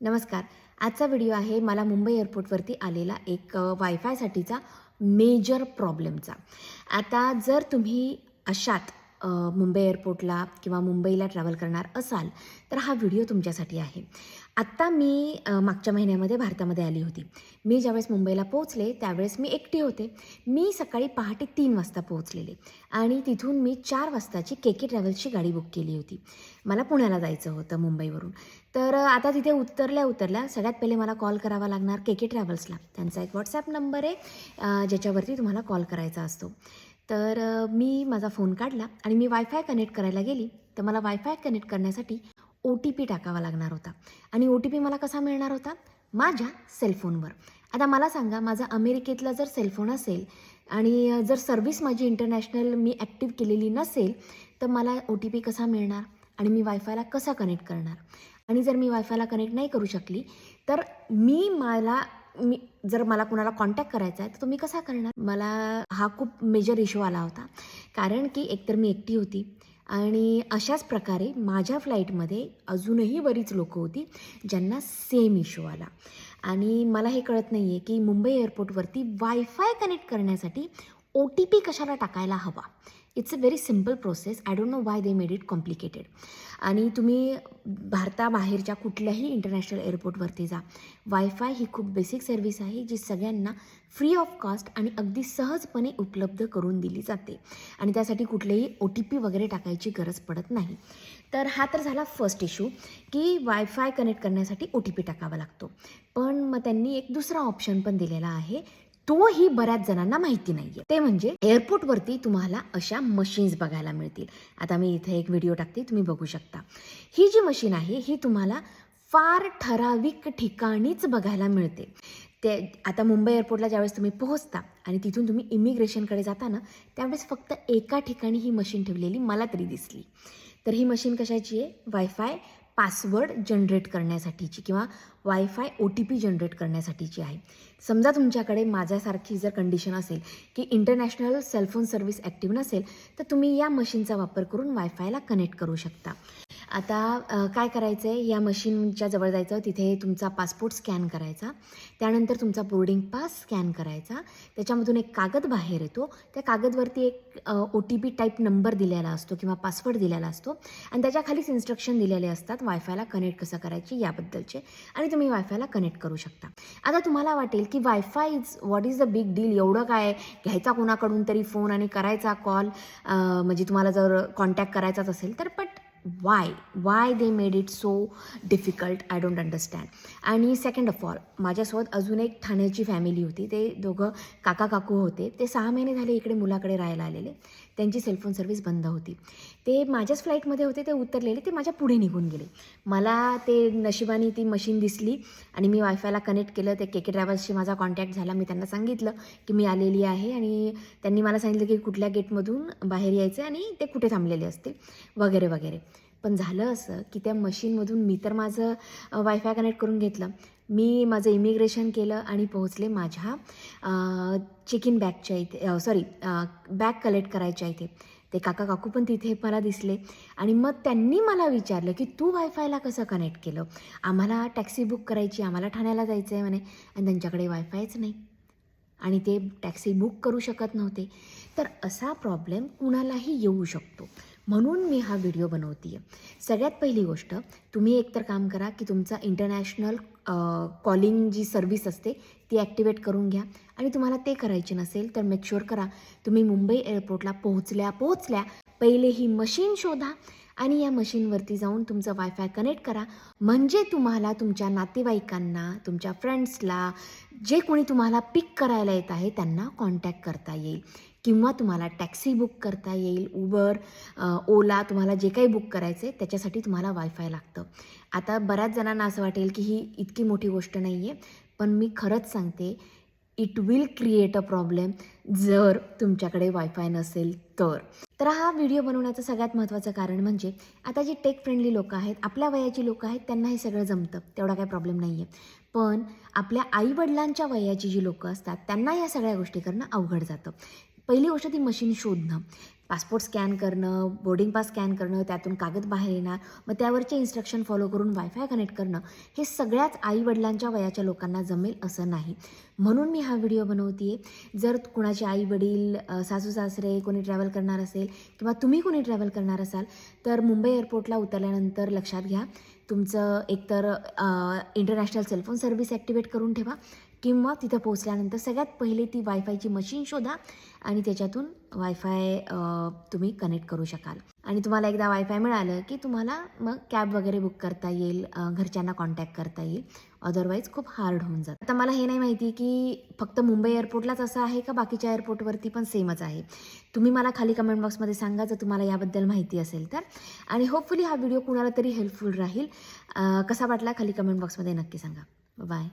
नमस्कार. आजचा व्हिडिओ आहे मला मुंबई एअरपोर्टवरती आलेला एक वायफायसाठीचा मेजर प्रॉब्लेमचा आता जर तुम्ही अशात मुंबई एअरपोर्टला किंवा मुंबईला ट्रॅव्हल करणार असाल तर हा व्हिडिओ तुमच्यासाठी आहे. आत्ता मी मागच्या महिन्यामध्ये भारतामध्ये आली होती. मी ज्यावेळेस मुंबईला पोहोचले त्यावेळेस मी एकटी होते. मी सकाळी पहाटे तीन वाजता पोहोचलेले आणि तिथून मी चार वाजताची के के ट्रॅव्हल्सची गाडी बुक केली होती. मला पुण्याला जायचं होतं मुंबईवरून. तर आता तिथे उतरल्या उतरल्या सगळ्यात पहिले मला कॉल करावा लागणार के के ट्रॅव्हल्सला त्यांचा एक व्हॉट्सॲप नंबर आहे ज्याच्यावरती तुम्हाला कॉल करायचा असतो. तर मी माझा फोन काढला आणि मी वायफाय कनेक्ट करायला गेली. तर मला वायफाय कनेक्ट करण्यासाठी ओ टी पी टाकावा लागणार होता. आणि ओ टी पी मला कसा मिळणार होता? माझ्या सेलफोनवर आता मला सांगा माझा अमेरिकेतला जर सेलफोन असेल आणि जर सर्व्हिस माझी इंटरनॅशनल मी ॲक्टिव्ह केलेली नसेल तर मला ओ टी पी कसा मिळणार? आणि मी वायफायला कसा कनेक्ट करणार? आणि जर मी वायफायला कनेक्ट नाही करू शकली तर मी मला मी जर मला कुणाला कॉन्टॅक्ट करायचा आहे तर तुम्ही कसा करणार? मला हा खूप मेजर इश्यू आला होता. कारण की एकतर मी एकटी होती आणि अशाच प्रकारे माझ्या फ्लाईटमध्ये अजूनही बरीच लोकं होती ज्यांना सेम इश्यू आला. आणि मला हे कळत नाही आहे की मुंबई एअरपोर्टवरती वायफाय कनेक्ट करण्यासाठी ओ टी पी कशाला टाकायला हवा? It's a very simple process I don't know why they made it complicated आणि तुम्ही भारताबाहेरच्या कुठल्याही इंटरनॅशनल एअरपोर्टवरती जा. वायफाय ही खूप बेसिक सर्व्हिस आहे जी सगळ्यांना फ्री ऑफ कॉस्ट आणि अगदी सहजपणे उपलब्ध करून दिली जाते. आणि त्यासाठी कुठलेही ओ टी पी वगैरे टाकायची गरज पडत नाही. तर हा तर झाला फर्स्ट इश्यू की वायफाय कनेक्ट करण्यासाठी ओ टी पी टाकावा लागतो. पण मग त्यांनी एक दुसरा ऑप्शन पण दिलेला आहे तोही बऱ्याच जणांना माहिती नाहीये. ते म्हणजे एअरपोर्टवरती तुम्हाला अशा मशीन्स बघायला मिळतील. आता मी इथे एक व्हिडिओ टाकते तुम्ही बघू शकता. ही जी मशीन आहे ही तुम्हाला फार ठराविक ठिकाणीच बघायला मिळते. ते आता मुंबई एअरपोर्टला ज्यावेळेस तुम्ही पोहोचता आणि तिथून तुम्ही इमिग्रेशनकडे जाता ना त्यावेळेस फक्त एका ठिकाणी ही मशीन ठेवलेली मला तरी दिसली. तर ही मशीन कशाची आहे? वायफाय पासवर्ड जनरेट करण्यासाठीची किंवा wifi O T P generate करण्यासाठीची आहे. समजा तुमच्याकडे माझ्यासारखी जर कंडिशन असेल की इंटरनॅशनल सेलफोन सर्व्हिस ॲक्टिव्ह नसेल तर तुम्ही या मशीनचा वापर करून वायफायला कनेक्ट करू शकता. आता काय करायचं आहे या मशीनच्या जवळ जायचं. तिथे तुमचा पासपोर्ट स्कॅन करायचा. त्यानंतर तुमचा बोर्डिंग पास स्कॅन करायचा. त्याच्यामधून एक कागद बाहेर येतो. त्या कागदवरती एक O T P type number दिलेला असतो किंवा पासवर्ड दिलेला असतो. आणि त्याच्या खालीच इन्स्ट्रक्शन दिलेले असतात वायफायला कनेक्ट कसं करायची याबद्दलचे. आणि तुम्ही वायफायला कनेक्ट करू शकता. आता तुम्हाला वाटेल की wifi is what is the big deal? एवढं काय घ्यायचा कोणाकडून तरी फोन आणि करायचा कॉल? म्हणजे तुम्हाला जर कॉन्टॅक्ट करायचाच असेल तर but why why they made it so difficult I don't understand आणि सेकंड ऑफ ऑल माझ्यासोबत अजून एक ठाण्याची फॅमिली होती. ते दोघं काका काकू होते. ते सहा महिने झाले इकडे मुलाकडे राहायला आलेले. त्यांची सेलफोन सर्व्हिस बंद होती. ते माझ्याच फ्लाईटमध्ये होते. ते उतरलेले. ते माझ्या पुढे निघून गेले. मला ते नशिबाने ती मशीन दिसली आणि मी वायफायला कनेक्ट केलं. ते के के ट्रॅव्हल्सशी माझा कॉन्टॅक्ट झाला. मी त्यांना सांगितलं की मी आलेली आहे आणि त्यांनी मला सांगितलं की कुठल्या गेटमधून बाहेर यायचं आणि ते कुठे थांबलेले असते वगैरे वगैरे. पण झालं असं की त्या मशीनमधून मी तर माझं वायफाय कनेक्ट करून घेतलं. मी माझं इमिग्रेशन केलं आणि पोहोचले माझ्या चेक इन बॅगच्या इथे सॉरी बॅग कलेक्ट करायच्या इथे. ते काका काकू पण तिथे मला दिसले. आणि मग त्यांनी मला विचारलं की तू वायफायला कसं कनेक्ट केलं? आम्हाला टॅक्सी बुक करायची आम्हाला ठाण्याला जायचं आहे म्हणे. आणि त्यांच्याकडे वायफायच नाही. आणि ते टॅक्सी बुक करू शकत नव्हते. तर असा प्रॉब्लेम कुणालाही येऊ शकतो. म्हणून मी हा व्हिडिओ बनवते आहे सगळ्यात पहिली गोष्ट तुम्ही एकतर काम करा की तुमचा इंटरनॅशनल कॉलिंग जी सर्व्हिस असते ती ॲक्टिवेट करून घ्या. आणि तुम्हाला ते करायचे नसेल तर मेक शुअर करा. तुम्ही मुंबई एअरपोर्टला पोहोचल्या पोहोचल्या पहिले ही मशीन शोधा. आणि या मशीनवरती जाऊन तुमचं वायफाय कनेक्ट करा. म्हणजे तुम्हाला तुमच्या नातेवाईकांना तुमच्या फ्रेंड्सला जे कोणी तुम्हाला पिक करायला येत आहे त्यांना कॉन्टॅक्ट करता येईल. किंवा तुम्हाला टॅक्सी बुक करता येईल उबर ओला तुम्हाला जे काही बुक करायचं आहे त्याच्यासाठी तुम्हाला वायफाय लागतं. आता बऱ्याच जणांना असं वाटेल की ही इतकी मोठी गोष्ट नाही आहे पण मी खरंच सांगते it will create a problem जर तुमच्याकडे वायफाय नसेल तर. तर हा व्हिडिओ बनवण्याचं सगळ्यात महत्त्वाचं कारण म्हणजे आता जी टेक फ्रेंडली लोकं आहेत आपल्या वयाची लोकं आहेत त्यांना हे सगळं जमतं. तेवढा काही प्रॉब्लेम नाही आहे पण आपल्या आईवडिलांच्या वयाची जी लोकं असतात त्यांना या सगळ्या गोष्टी करणं अवघड जातं. पहिली गोष्ट ती मशीन शोधणं. पासपोर्ट स्कॅन करणं बोर्डिंग पास स्कॅन करणं त्यातून कागद बाहेर येणार मग त्यावरचे इन्स्ट्रक्शन फॉलो करून वायफाय कनेक्ट करणं हे सगळ्याच आईवडिलांच्या वयाच्या लोकांना जमेल असं नाही. म्हणून मी हा व्हिडिओ बनवते जर कुणाचे आई वडील सासू सासरे कोणी ट्रॅव्हल करणार असेल किंवा तुम्ही कोणी ट्रॅव्हल करणार असाल तर मुंबई एअरपोर्टला उतरल्यानंतर लक्षात घ्या. तुमचं एकतर इंटरनॅशनल सेलफोन सर्व्हिस ॲक्टिवेट करून ठेवा. किंवा तिथं पोहोचल्यानंतर सगळ्यात पहिले ती वायफायची मशीन शोधा आणि त्याच्यातून वायफाय तुम्ही कनेक्ट करू शकाल. आणि तुम्हाला एकदा वायफाय मिळालं की तुम्हाला मग कॅब वगैरे बुक करता येईल घरच्यांना कॉन्टॅक्ट करता येईल. अदरवाईज खूप हार्ड होऊन जातं. आता मला हे नाही माहिती की फक्त मुंबई एअरपोर्टलाच असं आहे का बाकीच्या एअरपोर्टवरती पण सेमच आहे? तुम्ही मला खाली कमेंट बॉक्समध्ये सांगा जर तुम्हाला याबद्दल माहिती असेल तर. आणि होपफुली हा व्हिडिओ कुणाला तरी हेल्पफुल राहील. कसा वाटला खाली कमेंट बॉक्समध्ये नक्की सांगा. बाय